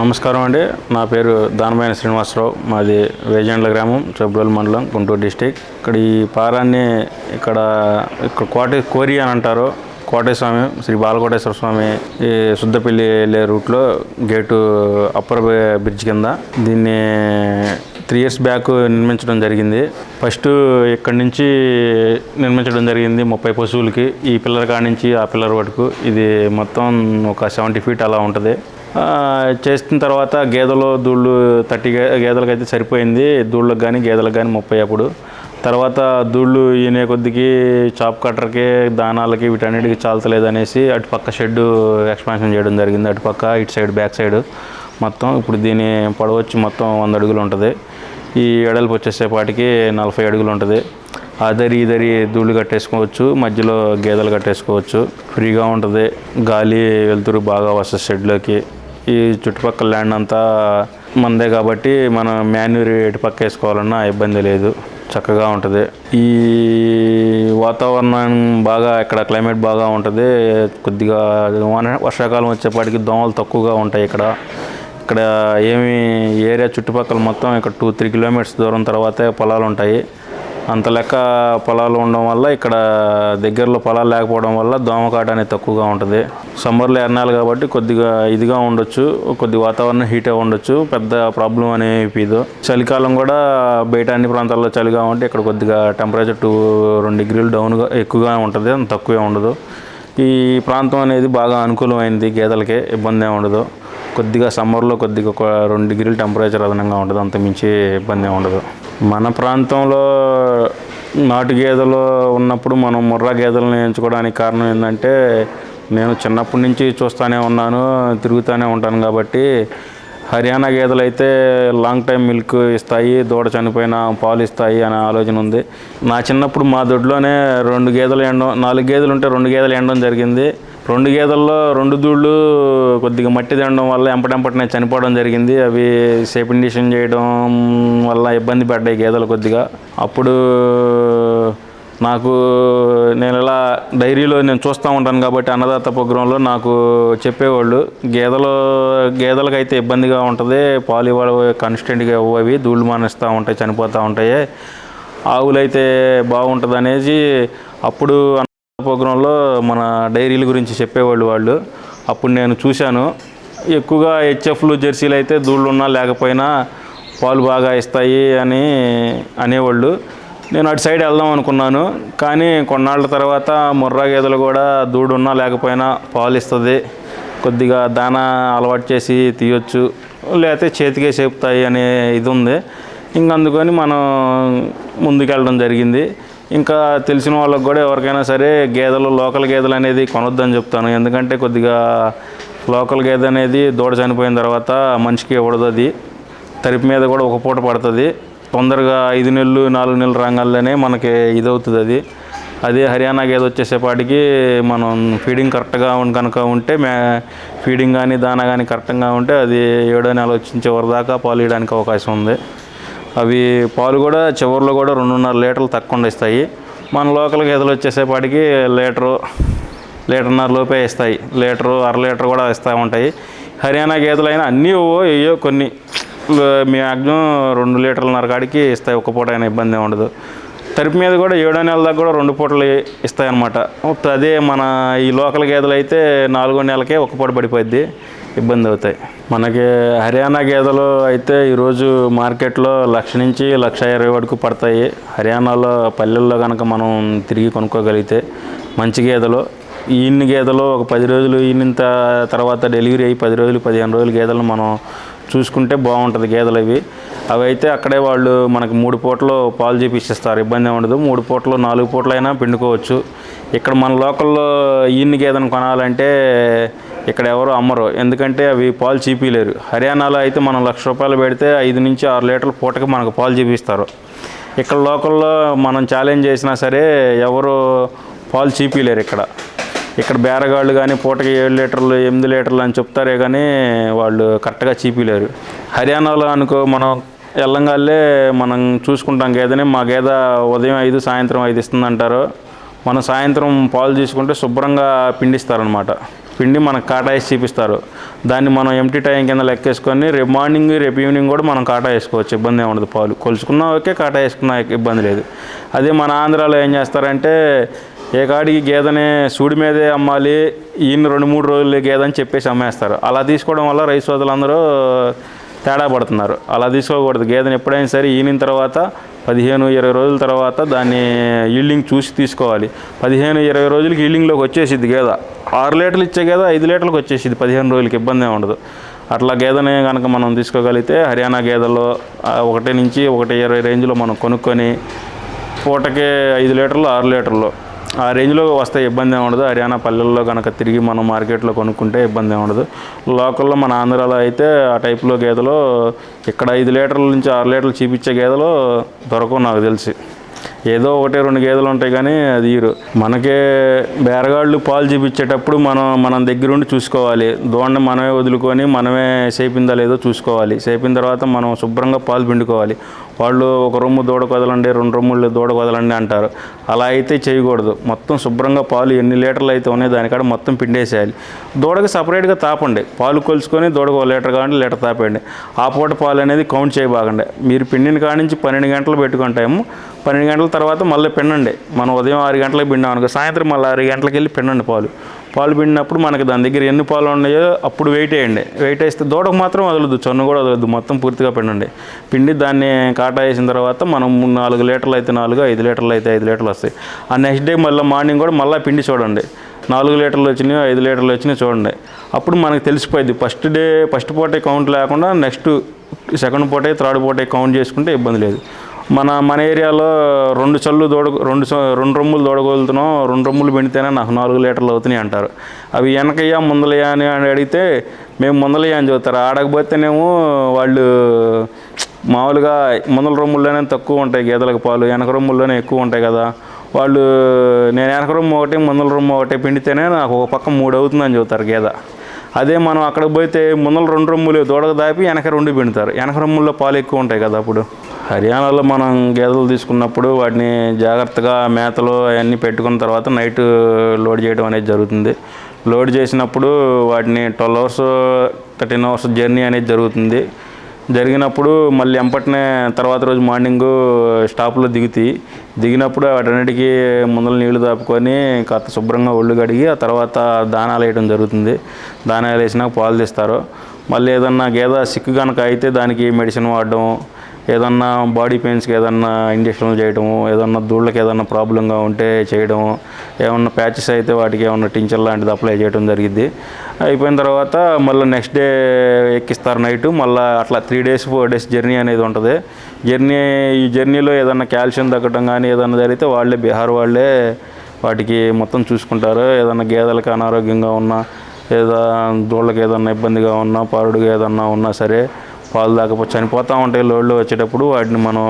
నమస్కారం అండి. నా పేరు దానమైన శ్రీనివాసరావు. మాది వేజండ్ల గ్రామం చెబ్రోల్ మండలం గుంటూరు డిస్టిక్. ఇక్కడ ఈ పారాన్ని ఇక్కడ ఇక్కడ కోట కోరి అని అంటారు. కోటేశ్వర స్వామి శ్రీ బాలకోటేశ్వర స్వామి ఈ శుద్ధపల్లి వెళ్ళే రూట్లో గేటు అప్పర్ బ్రిడ్జ్ కింద. దీన్ని త్రీ ఇయర్స్ బ్యాక్ నిర్మించడం జరిగింది. ఫస్ట్ ఇక్కడ నుంచి నిర్మించడం జరిగింది ముప్పై పశువులకి. ఈ పిల్లర్ కాడ నుంచి ఆ పిల్లర్ వరకు. ఇది మొత్తం ఒక సెవెంటీ ఫీట్ అలా ఉంటుంది. చేసిన తర్వాత గేదెలు దూళ్ళు థర్టీ గేదెలకు అయితే సరిపోయింది. దూళ్ళకి కానీ గేదెలకు కానీ ముప్పై అప్పుడు. తర్వాత దూళ్ళు ఈనే కొద్దికి చాప్ కట్టర్కి దానాలకి వీటన్నిటికి చాలతలేదు అనేసి అటు పక్క షెడ్ ఎక్స్పాన్షన్ చేయడం జరిగింది. అటు పక్క ఇటు సైడ్ బ్యాక్ సైడ్ మొత్తం ఇప్పుడు దీని పొడవచ్చి మొత్తం వంద అడుగులు ఉంటుంది. ఈ ఎడల్పు వచ్చేసేపాటికి నలభై అడుగులు ఉంటుంది. అదరి ఇదరి ధూళి కట్టేసుకోవచ్చు మధ్యలో గేదెలు కట్టేసుకోవచ్చు. ఫ్రీగా ఉంటుంది. గాలి వెలుతురు బాగా వస్తుంది షెడ్లోకి. ఈ చుట్టుపక్కల ల్యాండ్ అంతా మందే కాబట్టి మనం మాన్యూర్ ఎటు పక్క వేసుకోవాలన్నా ఇబ్బంది లేదు. చక్కగా ఉంటుంది. ఈ వాతావరణం బాగా ఇక్కడ క్లైమేట్ బాగా ఉంటుంది. కొద్దిగా వాన వర్షాకాలం వచ్చేపాటికి దోమలు తక్కువగా ఉంటాయి ఇక్కడ. ఇక్కడ ఏమి ఏరియా చుట్టుపక్కల మొత్తం ఇక్కడ టూ త్రీ కిలోమీటర్స్ దూరం తర్వాతే పొలాలు ఉంటాయి అంత లెక్క పొలాలు ఉండడం వల్ల ఇక్కడ దగ్గరలో పొలాలు లేకపోవడం వల్ల దోమకాట అనేది తక్కువగా ఉంటుంది. సమ్మర్లో ఎర్నాలు కాబట్టి కొద్దిగా ఇదిగా ఉండొచ్చు కొద్ది వాతావరణం హీట్గా ఉండొచ్చు పెద్ద ప్రాబ్లం అనేవి చలికాలం కూడా బయట అన్ని ప్రాంతాల్లో చలిగా ఉంటే ఇక్కడ కొద్దిగా టెంపరేచర్ టూ రెండు డిగ్రీలు డౌన్గా ఎక్కువగా ఉంటుంది అంత తక్కువే ఉండదు. ఈ ప్రాంతం అనేది బాగా అనుకూలమైనది గేదెలకే ఇబ్బంది ఉండదు. కొద్దిగా సమ్మర్లో కొద్దిగా ఒక రెండు డిగ్రీలు టెంపరేచర్ అదనంగా ఉంటుంది అంత మించి ఇబ్బంది ఉండదు. మన ప్రాంతంలో నాటు గేదెలు ఉన్నప్పుడు మనం ముర్రా గేదెలను ఎంచుకోవడానికి కారణం ఏంటంటే నేను చిన్నప్పటి నుంచి చూస్తూనే ఉన్నాను తిరుగుతూనే ఉంటాను కాబట్టి హర్యానా గేదెలు అయితే లాంగ్ టైం మిల్క్ ఇస్తాయి దూడ చనిపోయిన పాలు ఇస్తాయి అనే ఆలోచన ఉంది. నా చిన్నప్పుడు మా దొడ్లోనే రెండు గేదెలు ఎండడం నాలుగు గేదెలు ఉంటే రెండు గేదెలు ఎండడం జరిగింది. రెండు గేదెల్లో రెండు దూళ్ళు కొద్దిగా మట్టి తినడం వల్ల ఎంపటెంపటనే చనిపోవడం జరిగింది. అవి సెపిండిషన్ చేయడం వల్ల ఇబ్బంది పడ్డాయి గేదెలు కొద్దిగా. అప్పుడు నాకు నేను ఇలా డైరీలో నేను చూస్తూ ఉంటాను కాబట్టి అన్నదాత ప్రోగ్రాంలో నాకు చెప్పేవాళ్ళు గేదెలు గేదెలకు అయితే ఇబ్బందిగా ఉంటుంది పాలు ఇవ్వడం కాన్స్టెంట్గా ఇవ్వవి ధూళ్ళు మానేస్తూ ఉంటాయి చనిపోతూ ఉంటాయి ఆవులైతే బాగుంటుంది అనేసి అప్పుడు ప్రోగ్రాంలో మన డైరీల గురించి చెప్పేవాళ్ళు వాళ్ళు. అప్పుడు నేను చూశాను. ఎక్కువగా హెచ్ఎఫ్లు జెర్సీలు అయితే దూళ్ళు ఉన్నా లేకపోయినా పాలు బాగా ఇస్తాయి అని అనేవాళ్ళు. నేను అటు సైడ్ వెళ్దాం అనుకున్నాను. కానీ కొన్నాళ్ళ తర్వాత ముర్రా గేదెలు కూడా దూడు ఉన్నా లేకపోయినా పాలు ఇస్తుంది. కొద్దిగా దానా అలవాటు చేసి తీయొచ్చు. లేకపోతే చేతికే చెప్తాయి అనే ఇది ఉంది. ఇంకందుకని మనం ముందుకెళ్ళడం జరిగింది. ఇంకా తెలిసిన వాళ్ళకి కూడా ఎవరికైనా సరే గేదెలు లోకల్ గేదెలు అనేది కొనొద్దని చెప్తాను. ఎందుకంటే కొద్దిగా లోకల్ గేదె అనేది దూడ చనిపోయిన తర్వాత మనిషికి ఇవ్వడదు అది. తరిపి మీద కూడా ఒక పూట పడుతుంది. తొందరగా ఐదు నెలలు నాలుగు నెలలు రంగాల్లోనే మనకి ఇదవుతుంది అది. అదే హర్యానా గేదె వచ్చేసేపాటికి మనం ఫీడింగ్ కరెక్ట్గా కనుక ఉంటే మే ఫీడింగ్ కానీ దానా కానీ కరెక్ట్గా ఉంటే అది ఏడో నెల వచ్చిన చివరి దాకా పాలు ఇవ్వడానికి అవకాశం ఉంది. అవి పాలు కూడా చివరిలో కూడా రెండున్నర లీటర్లు తక్కువ ఇస్తాయి. మన లోకల్ గేదెలు వచ్చేసేపాటికి లీటరు లీటర్న్నర లోపే ఇస్తాయి. లీటరు అర లీటర్ కూడా ఇస్తూ ఉంటాయి. హర్యానా గేదెలైనా అన్నీ అన్నీ ఏయో కొన్ని. మ్యాక్సిమం రెండు లీటర్లన్నర కాడికి ఇస్తాయి. ఒక పూట అయినా ఇబ్బంది ఉండదు. తరిపి మీద కూడా ఏడో నెలల దాకా కూడా రెండు పూటలు ఇస్తాయి అన్నమాట అదే మన ఈ లోకల్ గేదెలు అయితే నాలుగో నెలకే ఒక పూట పడిపోద్ది ఇబ్బంది అవుతాయి. మనకి హర్యానా గేదెలు అయితే ఈరోజు మార్కెట్లో లక్ష నుంచి లక్ష ఇరవై వరకు పడతాయి. హర్యానాలో పల్లెల్లో కనుక మనం తిరిగి కొనుక్కోగలిగితే మంచి గేదెలు. ఈయన్ని గేదెలు ఒక పది రోజులు ఈయనంత తర్వాత డెలివరీ అయ్యి పది రోజులు పదిహేను రోజులు గేదెలను మనం చూసుకుంటే బాగుంటుంది గేదెలు అవి. అవి అయితే అక్కడే వాళ్ళు మనకి మూడు పూటలు పాలు చేపిస్తారు ఇబ్బంది ఉండదు. మూడు పూటలు నాలుగు పూటలైనా పిండుకోవచ్చు. ఇక్కడ మన లోకల్లో ఈయన్ని గేదెను కొనాలంటే ఇక్కడ ఎవరు అమ్మరు. ఎందుకంటే అవి పాలు చీపీలేరు హర్యానాలో అయితే మనం లక్ష రూపాయలు పెడితే ఐదు నుంచి ఆరు లీటర్ల పూటకి మనకు పాలు చూపిస్తారు. ఇక్కడ లోకల్లో మనం ఛాలెంజ్ చేసినా సరే ఎవరు పాలు చీపీలేరు ఇక్కడ. ఇక్కడ బేరగాళ్ళు కానీ పూటకి ఏడు లీటర్లు ఎనిమిది లీటర్లు అని చెప్తారే కానీ వాళ్ళు కరెక్ట్గా చీపీలేరు హర్యానాలో అనుకో మనం ఎల్లంగాళ్ళే మనం చూసుకుంటాం గేదెని. మా గేదె ఉదయం ఐదు సాయంత్రం ఐదు ఇస్తుందంటారు. మనం సాయంత్రం పాలు తీసుకుంటే శుభ్రంగా పిండిస్తారనమాట పిండి మనకు కాటా వేసి చూపిస్తారు. దాన్ని మనం ఎంటీ టైం కింద లెక్కేసుకొని రేపు మార్నింగ్ రేపు ఈవినింగ్ కూడా మనం కాటా వేసుకోవచ్చు ఇబ్బంది ఏమి ఉండదు పాలు. కొలుచుకున్నా ఓకే కాటా వేసుకున్నా ఇబ్బంది లేదు. అదే మన ఆంధ్రాలో ఏం చేస్తారంటే ఏ కాడికి గేదెని సూడి మీదే అమ్మాలి ఈయన రెండు మూడు రోజులు గేదని చెప్పేసి అమ్మేస్తారు. అలా తీసుకోవడం వల్ల రైతు సోదరులందరూ తేడా పడుతున్నారు. అలా తీసుకోకూడదు. గేదెని ఎప్పుడైనా సరే ఈనిన తర్వాత పదిహేను ఇరవై రోజుల తర్వాత దాన్ని ఈల్డింగ్ చూసి తీసుకోవాలి. పదిహేను ఇరవై రోజులకి ఈల్డింగ్లోకి వచ్చేసిద్ది గేదె. ఆరు లీటర్లు ఇచ్చే గేదె ఐదు లీటర్లకు వచ్చేసిద్ది. పదిహేను రోజులకి ఇబ్బంది ఉండదు. అట్లా గేదెని కనుక మనం తీసుకోగలిగితే హర్యానా గేదెలో ఒకటి నుంచి ఒకటి ఇరవై రేంజ్లో మనం కొనుక్కొని పూటకి ఐదు లీటర్లు ఆరు లీటర్లు ఆ రేంజ్లో వస్తే ఇబ్బంది ఏమి ఉండదు. హర్యానా పల్లెల్లో కనుక తిరిగి మనం మార్కెట్లో కొనుక్కుంటే ఇబ్బంది ఏమి ఉండదు. లోకల్లో మన ఆంధ్రాలో అయితే ఆ టైప్లో గేదెలో ఇక్కడ ఐదు లీటర్ల నుంచి ఆరు లీటర్లు చూపించే గేదెలు దొరకవు నాకు తెలిసి. ఏదో ఒకటి రెండు గేదెలు ఉంటాయి కానీ అది ఈరు మనకే బేరగాళ్ళు పాలు చూపించేటప్పుడు మనం మనం దగ్గరుండి చూసుకోవాలి. దోణ్ణి మనమే వదులుకొని మనమే సేపిందా లేదో చూసుకోవాలి. సేపిన తర్వాత మనం శుభ్రంగా పాలు పిండుకోవాలి. వాళ్ళు ఒక రొమ్ము దూడ కొదలండి రెండు రొమ్ములు దూడ కొదలండి అంటారు. అలా అయితే చేయకూడదు. మొత్తం శుభ్రంగా పాలు ఎన్ని లీటర్లు అయితే ఉన్నాయి దానికాడ మొత్తం పిండేసేయాలి. దూడకి సపరేట్గా తాపండి. పాలు కొలుచుకొని దూడకు ఒక లీటర్ కావండి లీటర్ తాపండి ఆ పూట పాలు అనేది కౌంట్ చేయబాగండి మీరు పిండిన కాడ నుంచి పన్నెండు గంటలు పెట్టుకుంటాము. పన్నెండు గంటల తర్వాత మళ్ళీ పిండండి మనం ఉదయం ఆరు గంటలకు పిండాం అనుకో సాయంత్రం మళ్ళీ ఆరు గంటలకు వెళ్ళి పిండండి పాలు. పాలు పిండినప్పుడు మనకి దాని దగ్గర ఎన్ని పాలు ఉన్నాయో అప్పుడు వెయిట్ వేయండి. వెయిట్ వేస్తే దూడకు మాత్రం వదలదు చొన్ను కూడా వదలదు మొత్తం పూర్తిగా పిండండి పిండి దాన్ని కాటా వేసిన తర్వాత మనం నాలుగు లీటర్లు అయితే నాలుగు ఐదు లీటర్లు అయితే ఐదు లీటర్లు వస్తాయి. ఆ నెక్స్ట్ డే మళ్ళీ మార్నింగ్ కూడా మళ్ళీ పిండి చూడండి. నాలుగు లీటర్లు వచ్చినాయి ఐదు లీటర్లు వచ్చినాయి చూడండి. అప్పుడు మనకు తెలిసిపోయింది ఫస్ట్ డే ఫస్ట్ పూటే కౌంట్ లేకుండా నెక్స్ట్ సెకండ్ పూటే థర్డ్ పూటే కౌంట్ చేసుకుంటే ఇబ్బంది లేదు. మన మన ఏరియాలో రెండు చల్లు దోడ రెండు రెండు రొమ్ములు దోడగలుగుతున్నాం రెండు రొమ్ములు పెడితేనే నాకు నాలుగు లీటర్లు అవుతున్నాయి అంటారు. అవి వెనకయ్యా ముందలయ్యా అని అడిగితే మేము ముందలయ్యా అని చెబుతారు. ఆడకపోతేనేమో వాళ్ళు మామూలుగా ముందల రొమ్ముల్లోనే తక్కువ ఉంటాయి గేదెలకు పాలు వెనక రొమ్ముల్లోనే ఎక్కువ ఉంటాయి కదా. వాళ్ళు నేను వెనక రొమ్ము ఒకటి ముందల రొమ్ము ఒకటి పిండితేనే నాకు ఒక పక్క మూడు అవుతుందని చెబుతారు గేదె. అదే మనం అక్కడికి పోతే ముందల రెండు రొమ్ములు దూడకు దాపి వెనక రెండు పిండుతారు. వెనక రొమ్ముల్లో పాలు ఎక్కువ ఉంటాయి కదా అప్పుడు. హర్యానాలో మనం గేదెలు తీసుకున్నప్పుడు వాటిని జాగ్రత్తగా మేతలు అవన్నీ పెట్టుకున్న తర్వాత నైట్ లోడ్ చేయడం అనేది జరుగుతుంది. లోడ్ చేసినప్పుడు వాటిని twelve hours thirteen hours journey అనేది జరుగుతుంది. జరిగినప్పుడు మళ్ళీ ఎంపటినే తర్వాత రోజు మార్నింగ్ స్టాప్లో దిగుతాయి దిగినప్పుడు వాటన్నిటికీ ముందల నీళ్ళు దాపుకొని కాస్త శుభ్రంగా ఒళ్ళు కడిగి ఆ తర్వాత దానాలు వేయడం జరుగుతుంది. దానాలు వేసినాక పాలు తీస్తారు. మళ్ళీ ఏదన్నా గేదె సిక్కు కనుక అయితే దానికి మెడిసిన్ వాడడం ఏదన్నా బాడీ పెయిన్స్కి ఏదన్నా ఇంజక్షన్లు చేయడము ఏదన్నా దూళ్ళకి ఏదన్నా ప్రాబ్లంగా ఉంటే చేయడము ఏమన్నా ప్యాచెస్ అయితే వాటికి ఏమన్నా టించర్ లాంటిది అప్లై చేయడం జరిగింది అయిపోయిన తర్వాత మళ్ళీ నెక్స్ట్ డే ఎక్కిస్తారు నైట్ మళ్ళీ అట్లా three days four days journey అనేది ఉంటుంది. జర్నీ ఈ జర్నీలో ఏదన్నా కాల్షియం తగ్గడం కానీ ఏదన్నా జరిగితే వాళ్ళే బీహార్ వాళ్ళే వాటికి మొత్తం చూసుకుంటారు. ఏదన్నా గేదెలకు అనారోగ్యంగా ఉన్నా లేదా దూళ్ళకి ఏదన్నా ఇబ్బందిగా ఉన్నా పారుడుగా ఏదన్నా ఉన్నా సరే పాలు దాకపోతే చనిపోతూ ఉంటాయి లోడ్లు వచ్చేటప్పుడు వాటిని మనం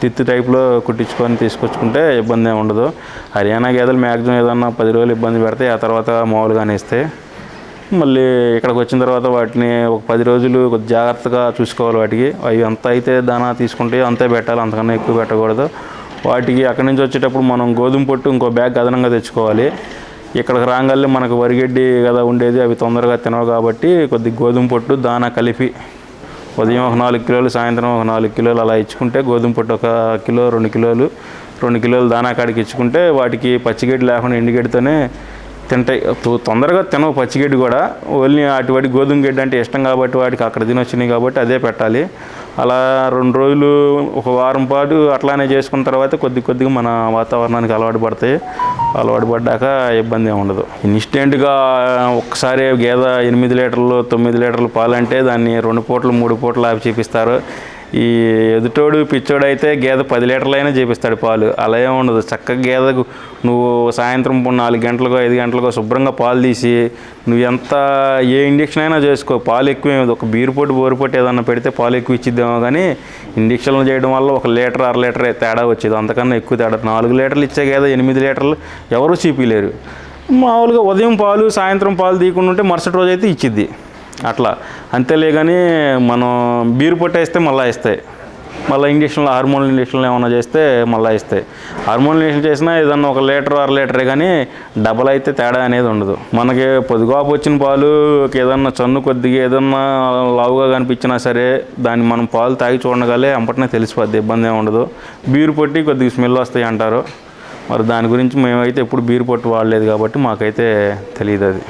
తిత్తి టైప్లో కుట్టించుకొని తీసుకొచ్చుకుంటే ఇబ్బంది ఉండదు. హర్యానా గేదెలు మ్యాక్సిమం ఏదన్నా పది రోజులు ఇబ్బంది పెడితే ఆ తర్వాత మామూలుగానే ఇస్తాయి మళ్ళీ ఇక్కడికి వచ్చిన తర్వాత వాటిని ఒక పది రోజులు జాగ్రత్తగా చూసుకోవాలి వాటికి. అవి ఎంత అయితే దానా తీసుకుంటే అంతే పెట్టాలి అంతకన్నా ఎక్కువ పెట్టకూడదు. వాటికి అక్కడి నుంచి వచ్చేటప్పుడు మనం గోధుమ పొట్టు ఇంకో బ్యాగ్ అదనంగా తెచ్చుకోవాలి. ఇక్కడికి రాగానే మనకు వరిగడ్డి కదా ఉండేది అవి తొందరగా తినవు కాబట్టి కొద్ది గోధుమ పొట్టు దానా కలిపి ఉదయం ఒక నాలుగు కిలోలు సాయంత్రం ఒక నాలుగు కిలోలు అలా ఇచ్చుకుంటే గోధుమ పొట్టు ఒక కిలో రెండు కిలోలు రెండు కిలోలు దానా కాడికి ఇచ్చుకుంటే వాటికి పచ్చిగడ్డి లేకుండా ఎండుగడ్డితోనే తింటాయి. తొ- తొందరగా తినవు పచ్చిగడ్డి కూడా. ఓన్లీ అటువంటి గోధుమ గడ్డి అంటే ఇష్టం కాబట్టి వాటికి అక్కడ తినొచ్చినాయి కాబట్టి అదే పెట్టాలి. అలా రెండు రోజులు ఒక వారం పాటు అట్లానే చేసుకున్న తర్వాత కొద్ది కొద్దిగా మన వాతావరణానికి అలవాటు పడతాయి. అలవాటు పడ్డాక ఇబ్బంది ఏమి ఉండదు. ఇన్స్టెంట్గా ఒక్కసారి గేదె ఎనిమిది లీటర్లు తొమ్మిది లీటర్లు పాలంటే దాన్ని రెండు పూటలు మూడు పూటలు ఆపి చూపిస్తారు. ఈ ఎదుటోడు పిచ్చోడు అయితే గేదె పది లీటర్లైనా చేపిస్తాడు పాలు. అలా ఏమి ఉండదు. చక్కగా గేదెకు నువ్వు సాయంత్రం నాలుగు గంటలకో ఐదు గంటలకో శుభ్రంగా పాలు తీసి నువ్వు ఎంత ఏ ఇంజక్షన్ అయినా చేసుకో. పాలు ఎక్కువ ఏమి ఒక బీరు పొట్టు బోరు పొట్టు ఏదన్నా పెడితే పాలు ఎక్కువ ఇచ్చిద్దామో కానీ ఇంజక్షన్లు చేయడం వల్ల ఒక లీటర్ అర లీటర్ తేడా వచ్చేది. అంతకన్నా ఎక్కువ తేడా. నాలుగు లీటర్లు ఇచ్చే గేదె ఎనిమిది లీటర్లు ఎవరు చీపీలేరు. మామూలుగా ఉదయం పాలు సాయంత్రం పాలు తీయకుండా ఉంటే మరుసటి రోజు అయితే ఇచ్చిద్ది. అట్లా. అంతేలే కానీ మనం బీరు పొట్టేస్తే మళ్ళీ ఇస్తాయి మళ్ళీ ఇంజక్షన్లు హార్మోన్ ఇంజక్షన్లు ఏమైనా చేస్తే మళ్ళీ ఇస్తాయి హార్మోన్ ఇంజక్షన్ చేసినా ఏదన్నా ఒక లీటర్ అర లీటరే కానీ డబల్ అయితే తేడా అనేది ఉండదు. మనకి పొదుగాపు వచ్చిన పాలు ఏదన్నా చన్ను కొద్దిగా ఏదన్నా లావుగా కనిపించినా సరే దాన్ని మనం పాలు తాగి చూడగానే అంపటనే తెలిసిపోద్ది ఇబ్బంది ఏమి ఉండదు. బీరు పొట్టి కొద్దిగా స్మెల్ వస్తాయి అంటారు. మరి దాని గురించి మేమైతే ఎప్పుడు బీరు పొట్టు వాడలేదు కాబట్టి మాకైతే తెలియదు అది.